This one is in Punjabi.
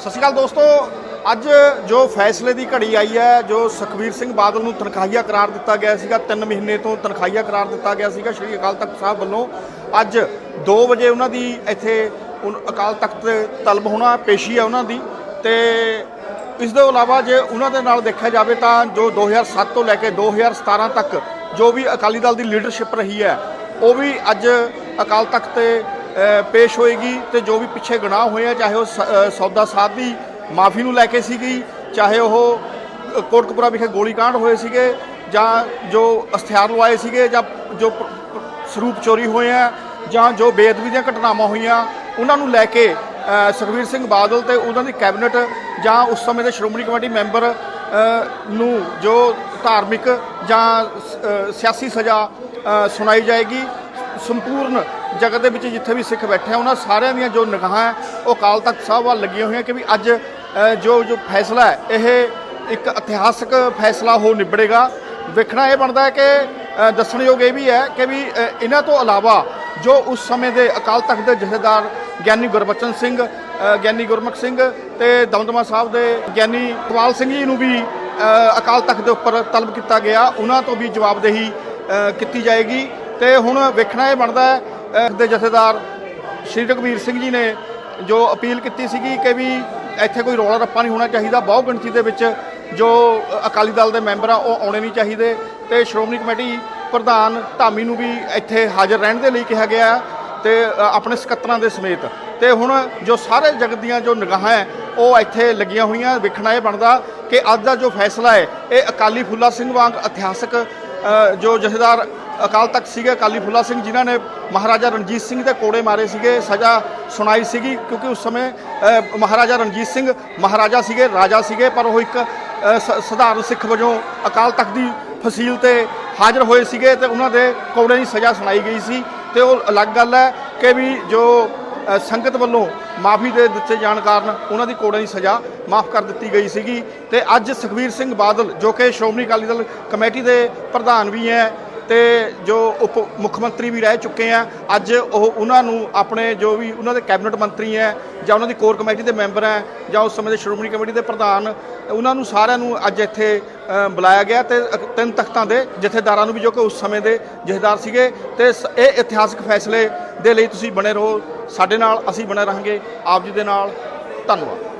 ਸਤਿ ਸ਼੍ਰੀ ਅਕਾਲ ਦੋਸਤੋ। ਅੱਜ ਜੋ ਫੈਸਲੇ ਦੀ ਘੜੀ ਆਈ ਹੈ, ਜੋ ਸੁਖਬੀਰ ਸਿੰਘ ਬਾਦਲ ਨੂੰ ਤਨਖਾਹੀਆ ਕਰਾਰ ਦਿੱਤਾ ਗਿਆ ਸੀਗਾ 3 ਮਹੀਨੇ ਤੋਂ ਤਨਖਾਹੀਆ ਕਰਾਰ ਦਿੱਤਾ ਗਿਆ ਸੀਗਾ ਸ਼੍ਰੀ ਅਕਾਲ ਤਖਤ ਸਾਹਿਬ ਵੱਲੋਂ। ਅੱਜ 2 ਵਜੇ ਉਹਨਾਂ ਦੀ ਇੱਥੇ ਅਕਾਲ ਤਖਤ ਤਲਬ ਹੋਣਾ, ਪੇਸ਼ੀ ਹੈ ਉਹਨਾਂ ਦੀ। ਤੇ ਇਸ ਤੋਂ ਇਲਾਵਾ ਜੇ ਉਹਨਾਂ ਦੇ ਨਾਲ ਦੇਖਿਆ ਜਾਵੇ ਤਾਂ ਜੋ 2007 ਤੋਂ ਲੈ ਕੇ 2017 ਤੱਕ ਜੋ ਵੀ ਅਕਾਲੀ ਦਲ ਦੀ ਲੀਡਰਸ਼ਿਪ ਰਹੀ ਹੈ, ਉਹ ਵੀ ਅੱਜ ਅਕਾਲ ਤਖਤ ਤੇ ਪੇਸ਼ ਹੋਏਗੀ ਤੇ ਜੋ ਵੀ ਪਿੱਛੇ ਗੁਨਾਹ ਹੋਏ ਆ ਚਾਹੇ ਉਹ ਸ- ਸੌਦਾ ਸਾਧ ਦੀ ਮਾਫੀ ਨੂੰ ਲੈ ਕੇ ਸੀਗੀ ਚਾਹੇ ਉਹ ਕੋਟਕਪੁਰਾ ਵਿਖੇ ਗੋਲੀकांड ਹੋਏ ਸੀਗੇ ਜਾਂ ਜੋ ਹਥਿਆਰ ਲਵਾਏ ਸੀਗੇ ਜਾਂ ਜੋ ਸਰੂਪ ਚੋਰੀ ਹੋਏ ਆ ਜਾਂ ਜੋ ਬੇਅਦਬੀ ਦੀਆਂ ਘਟਨਾਵਾਂ ਹੋਈਆਂ ਉਹਨਾਂ ਨੂੰ ਲੈ ਕੇ ਅ, ਸੁਖਬੀਰ ਸਿੰਘ ਬਾਦਲ ਤੇ ਉਹਨਾਂ ਦੀ ਕੈਬਨਿਟ ਜਾਂ ਉਸ ਸਮੇਂ ਦੇ ਸ਼੍ਰੋਮਣੀ ਕਮੇਟੀ ਮੈਂਬਰ ਨੂੰ ਜੋ ਧਾਰਮਿਕ ਜਾਂ ਸਿਆਸੀ ਸਜ਼ਾ ਸੁਣਾਈ ਜਾਏਗੀ। ਸੰਪੂਰਨ ਜਗਤ ਦੇ ਵਿੱਚ ਜਿੱਥੇ ਵੀ ਸਿੱਖ ਬੈਠੇ ਆ, ਉਹਨਾਂ ਸਾਰਿਆਂ ਦੀਆਂ ਜੋ ਨਿਗਾਹਾਂ ਉਹ ਅਕਾਲ ਤਖਤ ਸਾਹਿਬ ਵੱਲ ਲੱਗੀਆਂ ਹੋਈਆਂ ਕਿ ਵੀ ਅੱਜ ਜੋ ਜੋ ਫੈਸਲਾ ਹੈ, ਇਹ ਇੱਕ ਇਤਿਹਾਸਕ ਫੈਸਲਾ ਹੋ ਨਿਬੜੇਗਾ। ਵੇਖਣਾ ਇਹ ਬਣਦਾ ਹੈ ਕਿ ਦੱਸਣਯੋਗ ਇਹ ਵੀ ਹੈ ਕਿ ਵੀ ਇਹਨਾਂ ਤੋਂ ਇਲਾਵਾ ਜੋ ਉਸ ਸਮੇਂ ਦੇ ਅਕਾਲ ਤਖਤ ਦੇ ਜਥੇਦਾਰ ਗਿਆਨੀ ਗੁਰਬਚਨ ਸਿੰਘ ਗਿਆਨੀ ਗੁਰਮੁਖ ਸਿੰਘ ਤੇ ਦਮਦਮਾ ਸਾਹਿਬ ਦੇ ਗਿਆਨੀ ਇਕਬਾਲ ਸਿੰਘ ਜੀ ਨੂੰ ਵੀ ਅਕਾਲ ਤਖਤ ਦੇ ਉੱਪਰ ਤਲਬ ਕੀਤਾ ਗਿਆ। ਉਹਨਾਂ ਤੋਂ ਵੀ ਜਵਾਬਦੇਹੀ ਕੀਤੀ ਜਾਏਗੀ। ਤੇ ਹੁਣ ਵੇਖਣਾ ਇਹ ਬਣਦਾ ਹੈ ਦੇ ਜਥੇਦਾਰ ਸ਼੍ਰੀ ਰਘਵੀਰ ਸਿੰਘ ਜੀ ਨੇ ਜੋ ਅਪੀਲ ਕੀਤੀ ਸੀਗੀ ਕਿ ਵੀ ਇੱਥੇ ਕੋਈ ਰੌਲਾ ਰੱਪਾ ਨਹੀਂ ਹੋਣਾ ਚਾਹੀਦਾ, ਬਹੁ ਗਿਣਤੀ ਦੇ ਵਿੱਚ ਜੋ ਅਕਾਲੀ ਦਲ ਦੇ ਮੈਂਬਰ ਆ, ਉਹ ਆਉਣੇ ਨਹੀਂ ਚਾਹੀਦੇ ਤੇ ਸ਼੍ਰੋਮਣੀ ਕਮੇਟੀ ਪ੍ਰਧਾਨ ਧਾਮੀ ਨੂੰ ਵੀ ਇੱਥੇ ਹਾਜ਼ਰ ਰਹਿਣ ਦੇ ਲਈ ਕਿਹਾ ਗਿਆ ਹੈ ਤੇ ਆਪਣੇ ਸਕੱਤਰਾਂ ਦੇ ਸਮੇਤ। ਤੇ ਹੁਣ ਜੋ ਸਾਰੇ ਜਗਤ ਦੀਆਂ ਜੋ ਨਿਗਾਹਾਂ ਹੈ, ਉਹ ਇੱਥੇ ਲੱਗੀਆਂ ਹੋਈਆਂ, ਵੇਖਣਾ ਇਹ ਬਣਦਾ ਕਿ ਅੱਜ ਦਾ ਜੋ ਫੈਸਲਾ ਹੈ, ਇਹ ਅਕਾਲੀ ਫੁੱਲਾ ਸਿੰਘ ਵਾਂਗ ਇਤਿਹਾਸਕ ਜੋ ਜਥੇਦਾਰ ਅਕਾਲ ਤਖਤ ਸੀਗੇ ਅਕਾਲੀ ਫੁੱਲਾ ਸਿੰਘ ਜਿਨ੍ਹਾਂ ਨੇ ਮਹਾਰਾਜਾ ਰਣਜੀਤ ਸਿੰਘ ਦੇ ਕੋੜੇ ਮਾਰੇ ਸੀਗੇ, ਸਜ਼ਾ ਸੁਣਾਈ ਸੀਗੀ ਕਿਉਂਕਿ ਉਸ ਸਮੇਂ ਮਹਾਰਾਜਾ ਰਣਜੀਤ ਸਿੰਘ ਮਹਾਰਾਜਾ ਸੀਗੇ, ਰਾਜਾ ਸੀਗੇ, ਪਰ ਉਹ ਇੱਕ ਸ- ਸਧਾਰਨ ਸਿੱਖ ਵਜੋਂ ਅਕਾਲ ਤਖਤ ਦੀ ਫਸੀਲ ਤੇ ਹਾਜ਼ਰ ਹੋਏ ਸੀਗੇ ਤੇ ਉਹਨਾਂ ਦੇ ਕੋੜੇ ਦੀ ਸਜ਼ਾ ਸੁਣਾਈ ਗਈ ਸੀ ਤੇ ਉਹ ਅਲੱਗ ਗੱਲ ਹੈ ਕਿ ਵੀ ਜੋ ਸੰਗਤ ਵੱਲੋਂ ਮਾਫੀ ਦੇ ਦਿੱਤੇ ਜਾਣ ਕਾਰਨ ਉਹਨਾਂ ਦੀ ਕੋੜੇ ਦੀ ਸਜ਼ਾ ਮਾਫ ਕਰ ਦਿੱਤੀ ਗਈ ਸੀਗੀ ਤੇ ਅੱਜ ਸੁਖਬੀਰ ਸਿੰਘ ਬਾਦਲ ਜੋ ਕਿ ਸ਼੍ਰੋਮਣੀ ਅਕਾਲੀ ਦਲ ਕਮੇਟੀ ਦੇ ਪ੍ਰਧਾਨ ਵੀ ਹੈ ਤੇ ਜੋ ਉਪ ਮੁੱਖ ਮੰਤਰੀ ਵੀ ਰਹਿ ਚੁੱਕੇ ਆ, ਅੱਜ ਉਹ ਉਹਨਾਂ ਨੂੰ ਆਪਣੇ ਜੋ ਵੀ ਉਹਨਾਂ ਦੇ ਕੈਬਨਿਟ ਮੰਤਰੀ ਹੈ ਜਾਂ ਉਹਨਾਂ ਦੀ ਕੋਰ ਕਮੇਟੀ ਦੇ ਮੈਂਬਰ ਹੈ ਜਾਂ ਉਸ ਸਮੇਂ ਦੇ ਸ਼੍ਰੋਮਣੀ ਕਮੇਟੀ ਦੇ ਪ੍ਰਧਾਨ, ਉਹਨਾਂ ਨੂੰ ਸਾਰਿਆਂ ਨੂੰ ਅੱਜ ਇੱਥੇ ਬੁਲਾਇਆ ਗਿਆ ਤੇ ਤਿੰਨ ਤਖਤਾਂ ਦੇ ਜਥੇਦਾਰਾਂ ਨੂੰ ਵੀ ਜੋ ਕਿ ਉਸ ਸਮੇਂ ਦੇ ਜਥੇਦਾਰ ਸੀਗੇ ਤੇ ਸ- ਇਹ ਇਤਿਹਾਸਕ ਫੈਸਲੇ ਦੇ ਲਈ ਤੁਸੀਂ ਬਣੇ ਰਹੋ, ਸਾਡੇ ਨਾਲ ਅਸੀਂ ਬਣੇ ਰਹਾਂਗੇ, ਆਪ ਜੀ ਦੇ ਨਾਲ, ਧੰਨਵਾਦ।